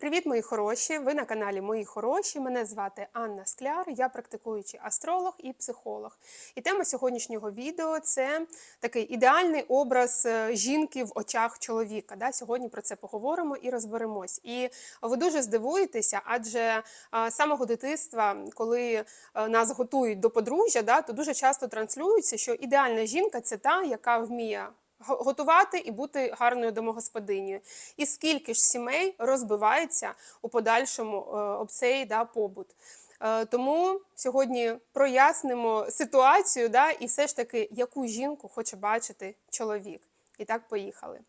Привіт, мої хороші! Ви на каналі Мої Хороші. Мене звати Анна Скляр, я практикуючий астролог і психолог. І тема сьогоднішнього відео це такий ідеальний образ е, жінки в очах чоловіка. Да? Сьогодні про це поговоримо і розберемось. І ви дуже здивуєтеся, адже з самого дитинства, коли е, нас готують до подружжя, да, то дуже часто транслюється, що ідеальна жінка це та, яка вміє готувати і бути гарною домогосподинею. І скільки ж сімей розбивається у подальшому е, об цей да, побут. Е, Тому сьогодні прояснимо ситуацію, да, і все ж таки, яку жінку хоче бачити чоловік. І так поїхали.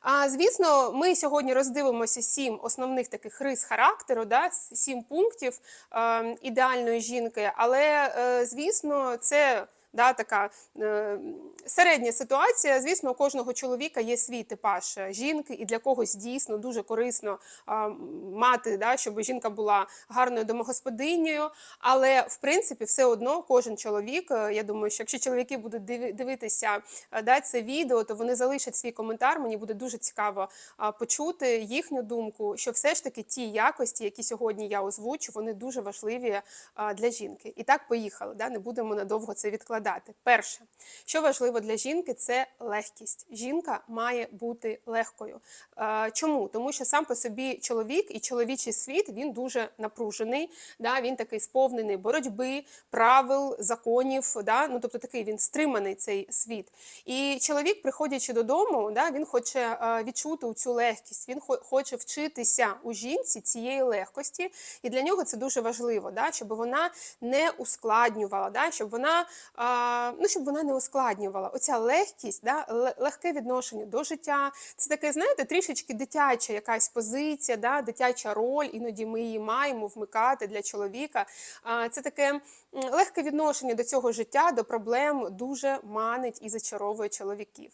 А звісно, ми сьогодні роздивимося сім основних таких рис характеру, да, сім пунктів е, ідеальної жінки. Але е, звісно, це да, така е, середня ситуація. Звісно, у кожного чоловіка є свій типаж е, жінки, і для когось дійсно дуже корисно а, мати, да, щоб жінка була гарною домогосподинею. Але в принципі, все одно кожен чоловік. е, Я думаю, що якщо чоловіки будуть дивитися е, да, це відео, то вони залишать свій коментар. Мені буде дуже цікаво а, почути їхню думку, що все ж таки ті якості, які сьогодні я озвучу, вони дуже важливі а, для жінки. І так поїхали. Да? Не будемо надовго це відкладати. Перше, що важливо для жінки, це легкість. Жінка має бути легкою. Е, Чому? Тому що сам по собі чоловік і чоловічий світ він дуже напружений. Да? Він такий сповнений боротьби, правил, законів. Да? Ну, тобто такий він стриманий цей світ. І чоловік, приходячи додому, да, він хоче е, відчути цю легкість, він хоче вчитися у жінці цієї легкості. І для нього це дуже важливо, да, щоб вона не ускладнювала, да, щоб вона, а, ну, щоб вона не ускладнювала. Оця легкість, да, легке відношення до життя. Це таке, знаєте, трішечки дитяча якась позиція, да, дитяча роль, іноді ми її маємо вмикати для чоловіка. Це таке легке відношення до цього життя, до проблем дуже манить і зачаровує чоловіків.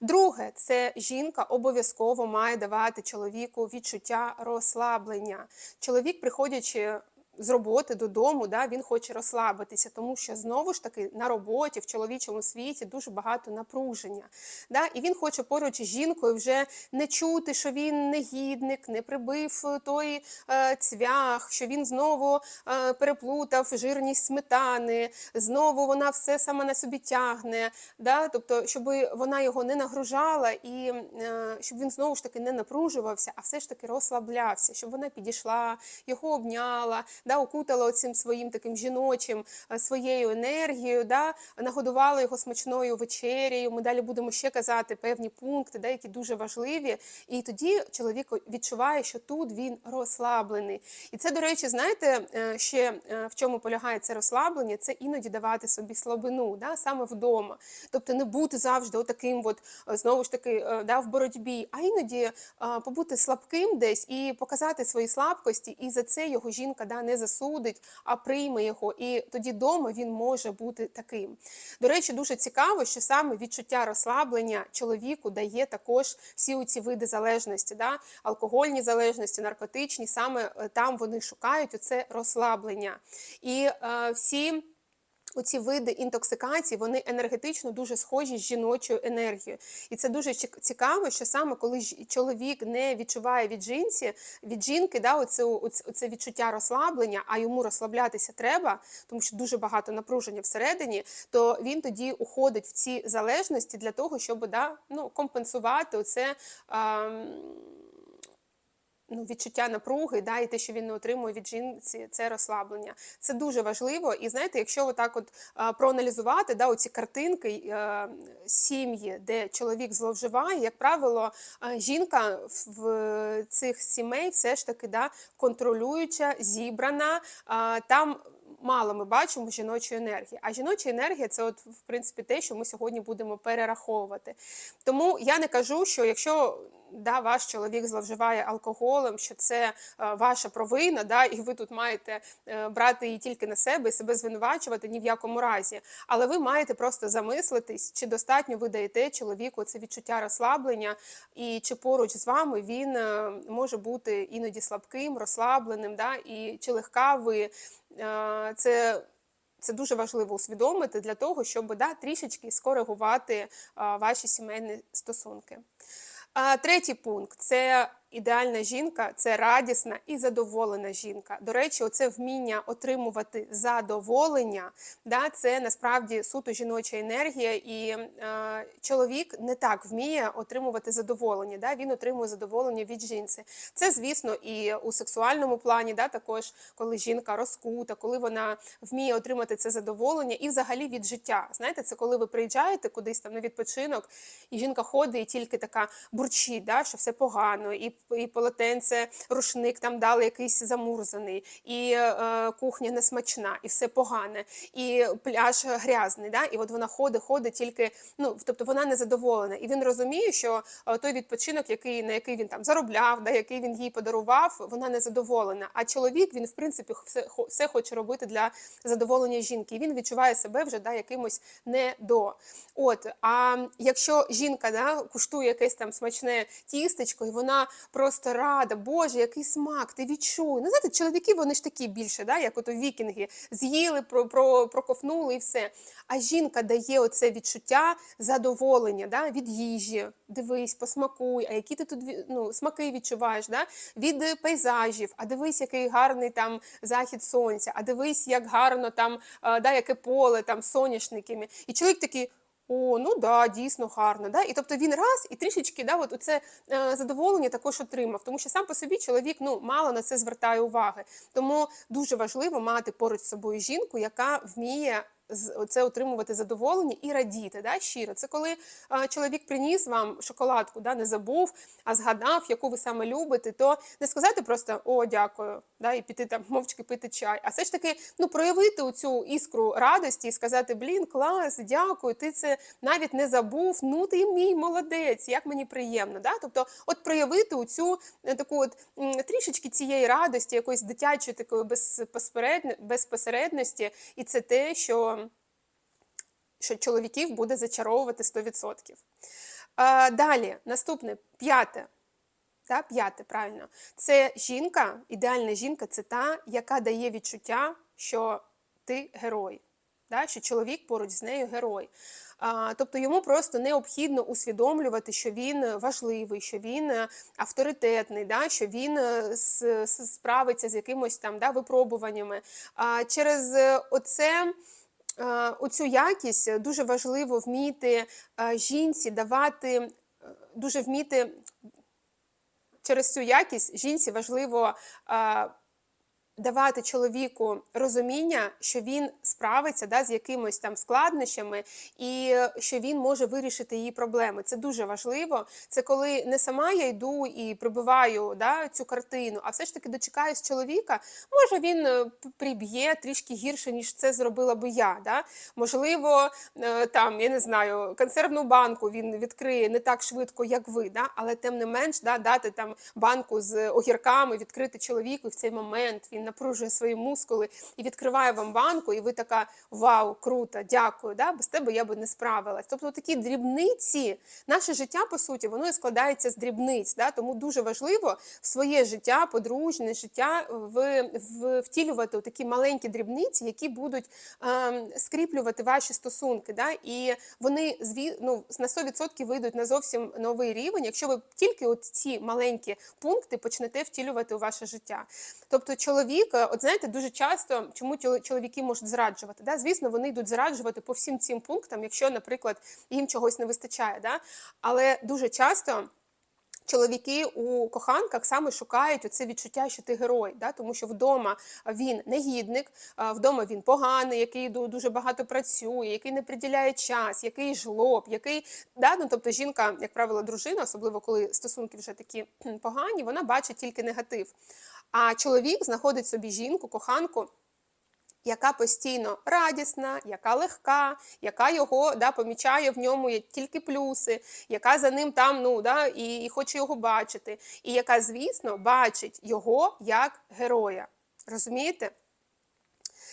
Друге, це жінка обов'язково має давати чоловіку відчуття розслаблення. Чоловік, приходячи з роботи додому, да, він хоче розслабитися, тому що знову ж таки на роботі в чоловічому світі дуже багато напруження. Да, і він хоче поруч із жінкою вже не чути, що він негідник, не прибив е, той е, цвях, що він знову е, переплутав жирність сметани, знову вона все саме на собі тягне. Да? Тобто, щоб вона його не нагружала і е, щоб він знову ж таки не напружувався, а все ж таки розслаблявся, щоб вона підійшла, його обняла, да, окутала цим своїм таким жіночим е, своєю енергією, да, нагодувала його смачною вечерею. Ми далі будемо ще казати певні пункти, да, які дуже важливі. І тоді чоловік відчуває, що тут він розслаблений. І це, до речі, знаєте, е, ще е, в чому полягає це розслаблення, це іноді давати собі слабину, да, саме вдома. Тобто не бути завжди отаким, от, знову ж таки, да, в боротьбі, а іноді побути слабким десь і показати свої слабкості, і за це його жінка да, не засудить, а прийме його. І тоді вдома він може бути таким. До речі, дуже цікаво, що саме відчуття розслаблення чоловіку дає також всі ці види залежності, да? алкогольні залежності, наркотичні, саме е, там вони шукають оце розслаблення. І е, всі. Оці види інтоксикації вони енергетично дуже схожі з жіночою енергією, і це дуже цікаво, що саме коли чоловік не відчуває від жінці, від жінки, да, оце, оце, відчуття розслаблення, а йому розслаблятися треба, тому що дуже багато напруження всередині, то він тоді уходить в ці залежності для того, щоб да, ну, компенсувати оце. ам, ну, відчуття напруги, да, і те, що він не отримує від жінці, це розслаблення. Це дуже важливо. І знаєте, якщо отак от а, проаналізувати да, оці картинки а, сім'ї, де чоловік зловживає, як правило, а, жінка в- в цих сімей все ж таки да, контролююча, зібрана. а, Там мало ми бачимо жіночої енергії. А жіноча енергія це, от, в принципі, те, що ми сьогодні будемо перераховувати. Тому я не кажу, що якщо да, ваш чоловік зловживає алкоголем, що це е, ваша провина, да, і ви тут маєте е, брати її тільки на себе і себе звинувачувати ні в якому разі. Але ви маєте просто замислитись, чи достатньо ви даєте чоловіку це відчуття розслаблення, і чи поруч з вами він е, може бути іноді слабким, розслабленим, да, і чи легка ви. Е, Це це дуже важливо усвідомити для того, щоб да, трішечки скоригувати ваші сімейні стосунки. А, третій пункт це ідеальна жінка це радісна і задоволена жінка. До речі, оце вміння отримувати задоволення, да, це насправді суто жіноча енергія, і е, чоловік не так вміє отримувати задоволення. Да, він отримує задоволення від жінці. Це, звісно, і у сексуальному плані, да, також коли жінка розкута, коли вона вміє отримати це задоволення, і взагалі від життя. Знаєте, це коли ви приїжджаєте кудись там на відпочинок, і жінка ходить і тільки така бурчить, да, що все погано, і, і полотенце, рушник там дали якийсь замурзаний, і е, кухня несмачна, і все погане, і пляж грязний. Да, і от вона ходить, ходить тільки, ну тобто вона не задоволена. І він розуміє, що е, той відпочинок, який на який він там заробляв, да, який він їй подарував, вона не задоволена. А чоловік він в принципі все, все хоче робити для задоволення жінки. І він відчуває себе вже да, якимось не до. От, а якщо жінка да, куштує якесь там смачне тістечко, і вона просто рада, Боже, який смак, ти відчуй. Ну, знаєте, чоловіки вони ж такі більше, да, як ото вікінги, з'їли, про, про, проковнули і все. А жінка дає оце відчуття задоволення да, від їжі. Дивись, посмакуй, а які ти тут ну, смаки відчуваєш, да? від е, пейзажів, а дивись, який гарний там захід сонця, а дивись, як гарно там, е, да, яке поле там соняшниками. І чоловік такий. О, ну да, дійсно гарно. Да? І тобто він раз і трішечки да, от це е, задоволення також отримав, тому що сам по собі чоловік ну, мало на це звертає уваги. Тому дуже важливо мати поруч з собою жінку, яка вміє це отримувати задоволення і радіти. Да, щиро. Це коли е, чоловік приніс вам шоколадку, да, не забув, а згадав, яку ви саме любите, то не сказати просто о, дякую, да, і піти там мовчки пити чай, а все ж таки ну, проявити цю іскру радості і сказати: Блін, клас, дякую, ти це навіть не забув. Ну ти мій молодець, як мені приємно. Да? Тобто, от проявити цю таку от трішечки цієї радості, якоїсь дитячої такої безпосередності, і це те, що що чоловіків буде зачаровувати 100%. Е, далі, наступне, п'яте. Та, п'яте, правильно. Це жінка, ідеальна жінка це та, яка дає відчуття, що ти герой. Да? Що чоловік поруч з нею герой. А, тобто йому просто необхідно усвідомлювати, що він важливий, що він е, авторитетний, да? що він е, справиться з якимось там да, випробуваннями. А, через е, оце. Е, Оцю якість е, дуже важливо вміти е, жінці давати, дуже вміти через цю якість жінці важливо давати чоловіку розуміння, що він справиться да, з якимось там складнощами, і е, що він може вирішити її проблеми. Це дуже важливо. Це коли не сама я йду і прибиваю да, цю картину, а все ж таки дочекаюсь чоловіка. Може, він е, приб'є трішки гірше, ніж це зробила би я. Да? Можливо, е, там я не знаю, консервну банку він відкриє не так швидко, як ви, да? але тим не менш да, дати там банку з огірками, відкрити чоловіку, в цей момент він напружує свої мускули і відкриває вам банку, і ви така вау, круто, дякую. Да? Без тебе я би не справилась. Тобто такі дрібниці, наше життя, по суті, воно і складається з дрібниць. Да? Тому дуже важливо в своє життя, подружне життя в, в, втілювати такі маленькі дрібниці, які будуть ем, скріплювати ваші стосунки. Да? І вони зві, ну, на 100% вийдуть на зовсім новий рівень, якщо ви тільки от ці маленькі пункти почнете втілювати у ваше життя. Тобто, чоловік, е, от знаєте, дуже часто чому чоловіки можуть зраджувати? Да? Звісно, вони йдуть зраджувати по всім цим пунктам, якщо, наприклад, їм чогось не вистачає. Да? Але дуже часто. Чоловіки у коханках саме шукають оце відчуття, що ти герой, да? тому що вдома він негідник, вдома він поганий, який дуже багато працює, який не приділяє час, який жлоб, який да? ну, тобто жінка, як правило, дружина, особливо коли стосунки вже такі погані, вона бачить тільки негатив. А чоловік знаходить собі жінку, коханку, яка постійно радісна, яка легка, яка його да, помічає в ньому тільки плюси, яка за ним там ну, да, і, і хоче його бачити, і яка, звісно, бачить його як героя. Розумієте?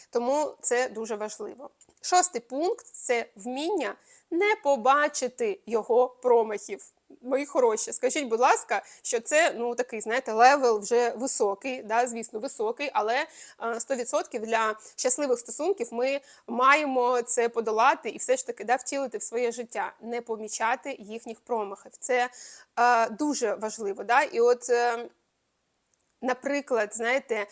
Тому це дуже важливо. Шостий пункт це вміння не побачити його промахів. Мої хороші, скажіть, будь ласка, що це ну такий, знаєте, левел вже високий, да, звісно, високий, але е, 100% для щасливих стосунків ми маємо це подолати і все ж таки да, втілити в своє життя, не помічати їхніх промахів. Це е, дуже важливо. Да? І от е, Наприклад, знаєте,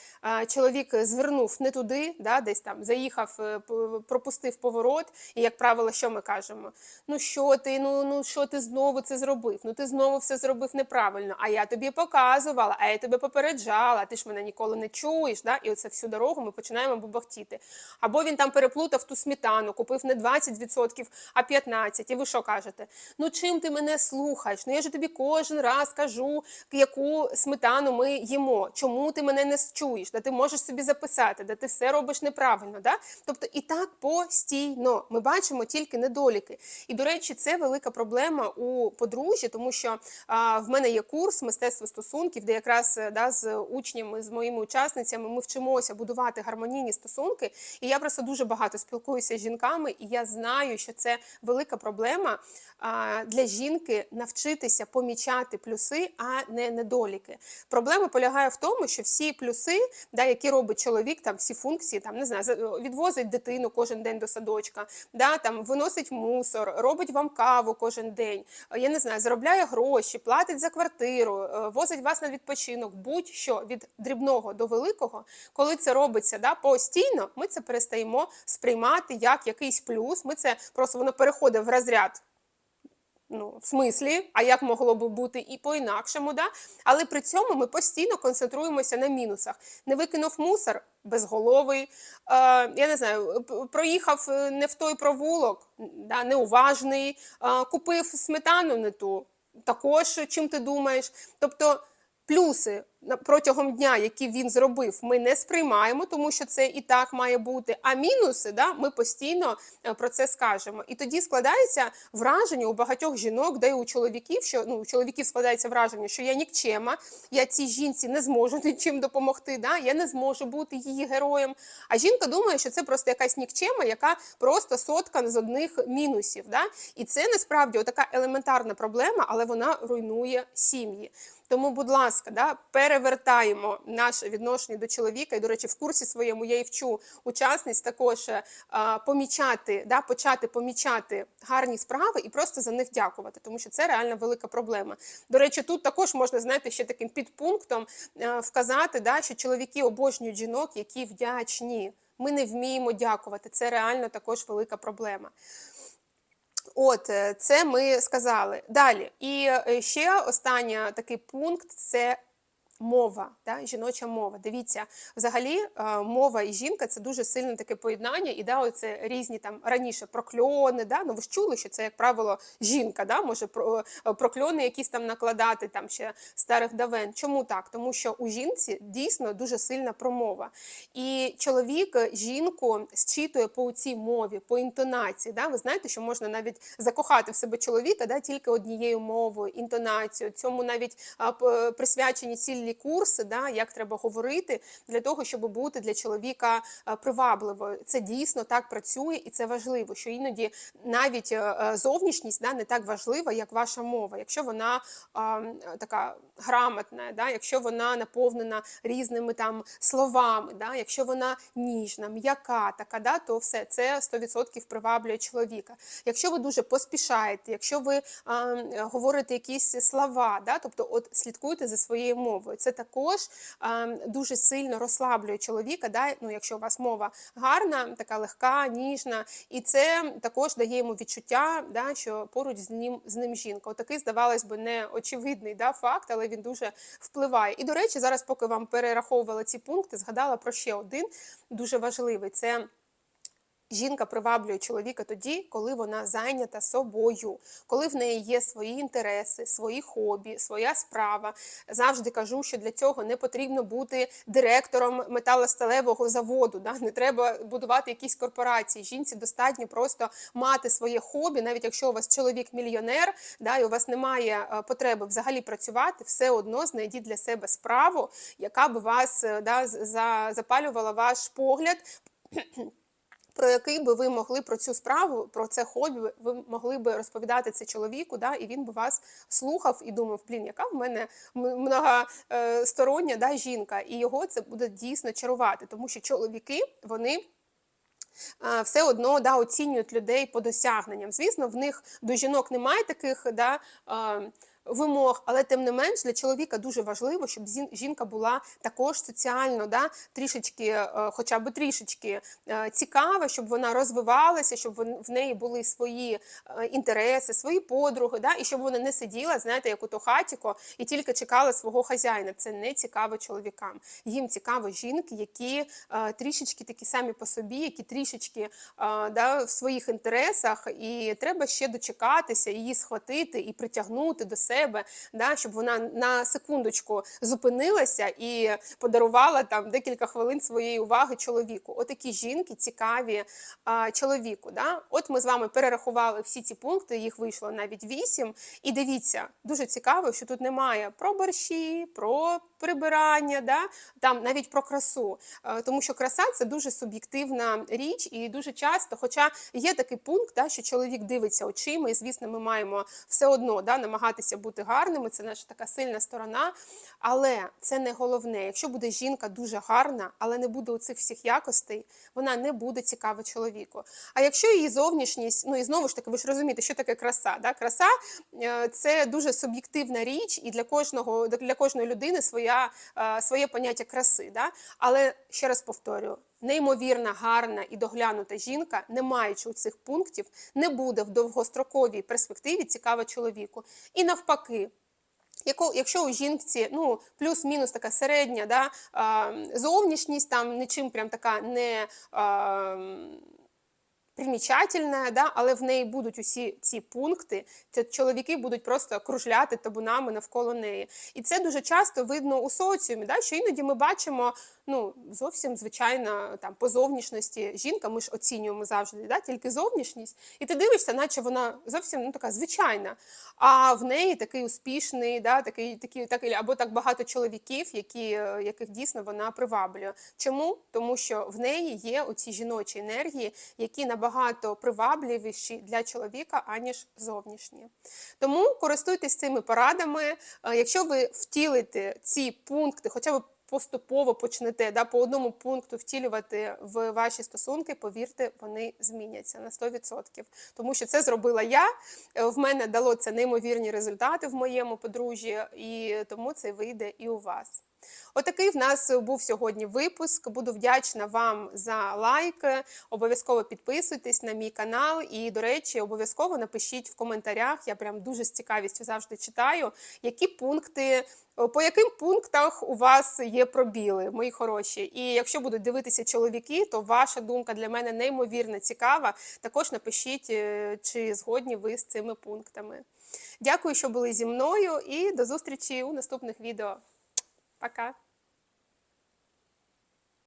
чоловік звернув не туди, да, десь там заїхав, е, пропустив поворот, і, як правило, що ми кажемо? Ну що ти, ну, ну що ти знову це зробив? Ну ти знову все зробив неправильно. А я тобі показувала, а я тебе попереджала, ти ж мене ніколи не чуєш. Да? І оце всю дорогу ми починаємо бубахтіти. Або він там переплутав ту сметану, купив не 20%, а 15%. І ви що кажете? Ну чим ти мене слухаєш? Ну я ж тобі кожен раз кажу, яку сметану ми їмо. Чому ти мене не чуєш? Да ти можеш собі записати, да ти все робиш неправильно. Да? Тобто і так постійно ми бачимо тільки недоліки. І до речі, це велика проблема у подружжі, тому що а, в мене є курс мистецтво стосунків, де якраз е, да, з учнями, з моїми учасницями ми вчимося будувати гармонійні стосунки. І я просто дуже багато спілкуюся з жінками, і я знаю, що це велика проблема а, для жінки навчитися помічати плюси, а не недоліки. Проблема полягає в тому, що всі плюси, да, які робить чоловік, там всі функції, там не знаю, відвозить дитину кожен день до садочка, да, там виносить мусор, робить вам каву кожен день. е, Я не знаю, заробляє гроші, платить за квартиру, е, возить вас на відпочинок, будь-що від дрібного до великого, коли це робиться да, постійно, ми це перестаємо сприймати як якийсь плюс. Ми це просто воно переходить в розряд ну, в смислі, а як могло би бути і по-інакшому, да? але при цьому ми постійно концентруємося на мінусах. Не викинув мусор безголовий, е, я не знаю, проїхав е, не в той провулок, да, неуважний, е, купив сметану не ту, також чим ти думаєш. Тобто плюси протягом дня, які він зробив, ми не сприймаємо, тому що це і так має бути. А мінуси, да, ми постійно е, про це скажемо. І тоді складається враження у багатьох жінок, де й у чоловіків, що ну у чоловіків складається враження, що я нікчема, я цій жінці не зможу нічим допомогти. Да? Я не зможу бути її героєм. А жінка думає, що це просто якась нікчема, яка просто сотка з одних мінусів. Да? І це насправді така елементарна проблема, але вона руйнує сім'ї. Тому, будь ласка, да, перевертаємо наше відношення до чоловіка. І, до речі, в курсі своєму я і вчу учасниць також е, а, помічати, да, почати помічати гарні справи і просто за них дякувати, тому що це реально велика проблема. До речі, тут також можна знаєте, ще таким підпунктом е, вказати, да, що чоловіки обожнюють жінок, які вдячні. Ми не вміємо дякувати. Це реально також велика проблема. От е, це ми сказали. Далі. І е, ще останній такий пункт це. Мова, да, жіноча мова. Дивіться, взагалі е, мова і жінка це дуже сильне таке поєднання, і да, оце різні там раніше прокльони. Да, ну ви ж чули, що це, як правило, жінка да, може е, прокльони якісь там накладати там ще старих давен. Чому так? Тому що у жінці дійсно дуже сильна промова. І чоловік е, жінку зчитує по цій мові, по інтонації. Да? Ви знаєте, що можна навіть закохати в себе чоловіка да, тільки однією мовою, інтонацією. Цьому навіть присвячені цілі курси, да, як треба говорити для того, щоб бути для чоловіка привабливою. Це дійсно так працює, і це важливо, що іноді навіть е, е, зовнішність да, не так важлива, як ваша мова. Якщо вона а, така грамотна, да, якщо вона наповнена різними там словами, да, якщо вона ніжна, м'яка, така, да, то все це 100% приваблює чоловіка. Якщо ви дуже поспішаєте, якщо ви а, говорите якісь слова, да, тобто от слідкуйте за своєю мовою, це також а, дуже сильно розслаблює чоловіка, да, ну, якщо у вас мова гарна, така легка, ніжна, і це також дає йому відчуття, да, що поруч з ним, з ним жінка. Отакий, здавалось би, не очевидний да, факт, але він дуже впливає. І, до речі, зараз, поки вам перераховувала ці пункти, згадала про ще один дуже важливий. Це Жінка приваблює чоловіка тоді, коли вона зайнята собою, коли в неї є свої інтереси, свої хобі, своя справа. Завжди кажу, що для цього не потрібно бути директором металосталевого заводу. Да? Не треба будувати якісь корпорації. Жінці достатньо просто мати своє хобі, навіть якщо у вас чоловік мільйонер, да, і у вас немає е, потреби взагалі працювати, все одно знайдіть для себе справу, яка б вас е, да, запалювала ваш погляд про який би ви могли про цю справу, про це хобі, ви могли би розповідати це чоловіку, да, і він би вас слухав і думав, блін, яка в мене многостороння да, жінка, і його це буде дійсно чарувати, тому що чоловіки вони. Все одно да, оцінюють людей по досягненням. Звісно, в них до жінок немає таких да, вимог, але тим не менш для чоловіка дуже важливо, щоб жінка була також соціально, да, трішечки, е, хоча б трішечки е, цікава, щоб вона розвивалася, щоб в неї були свої е, інтереси, свої подруги, да, і щоб вона не сиділа, знаєте, як у то хатіко, і тільки чекала свого хазяїна. Це не цікаво чоловікам. Їм цікаво жінки, які трішечки такі самі по собі, які трішечки да, в своїх інтересах, і треба ще дочекатися, її схватити і притягнути до себе, да, щоб вона на секундочку зупинилася і подарувала там декілька хвилин своєї уваги чоловіку. Отакі жінки цікаві а, чоловіку. Да? От ми з вами перерахували всі ці пункти, їх вийшло навіть вісім. І дивіться, дуже цікаво, що тут немає про борщі, про прибирання, да? там навіть про красу. Е, Тому що краса це дуже суб'єктивна річ, і дуже часто, хоча є такий пункт, да, що чоловік дивиться очима, і звісно, ми маємо все одно да, намагатися бути гарними, це наша така сильна сторона. Але це не головне. Якщо буде жінка дуже гарна, але не буде у цих всіх якостей, вона не буде цікава чоловіку. А якщо її зовнішність, ну і знову ж таки, ви ж розумієте, що таке краса? Да? Краса е, це дуже суб'єктивна річ, і для кожного для кожної людини своя, е, своє поняття краси. Да? Але ще раз повторюю. Неймовірна, гарна і доглянута жінка, не маючи цих пунктів, не буде в довгостроковій перспективі цікава чоловіку. І навпаки, якщо у жінці ну, плюс-мінус така середня да, зовнішність, там нічим прям така не а, примічательна, да, але в неї будуть усі ці пункти, це чоловіки будуть просто кружляти табунами навколо неї. І це дуже часто видно у соціумі, да, що іноді ми бачимо ну, зовсім звичайна там, по зовнішності жінка, ми ж оцінюємо завжди да, тільки зовнішність, і ти дивишся, наче вона зовсім ну, така звичайна. А в неї такий успішний, да, такий, такий, такий, або так багато чоловіків, які, е, яких дійсно вона приваблює. Чому? Тому що в неї є оці жіночі енергії, які набагато привабливіші для чоловіка, аніж зовнішні. Тому користуйтесь цими порадами. Е, Якщо ви втілите ці пункти, хоча б поступово почнете да, по одному пункту втілювати в ваші стосунки, повірте, вони зміняться на 100%. Тому що це зробила я. Е, В мене дало це неймовірні результати в моєму подружжі, і тому це вийде і у вас. Отакий в нас був сьогодні випуск. Буду вдячна вам за лайк. Обов'язково підписуйтесь на мій канал. І, до речі, обов'язково напишіть в коментарях. Я прям дуже з цікавістю завжди читаю, які пункти. По яким пунктах у вас є пробіли, мої хороші? І якщо будуть дивитися чоловіки, то ваша думка для мене неймовірно цікава. Також напишіть, е, чи згодні ви з цими пунктами. Дякую, що були зі мною, і до зустрічі у наступних відео. Пока!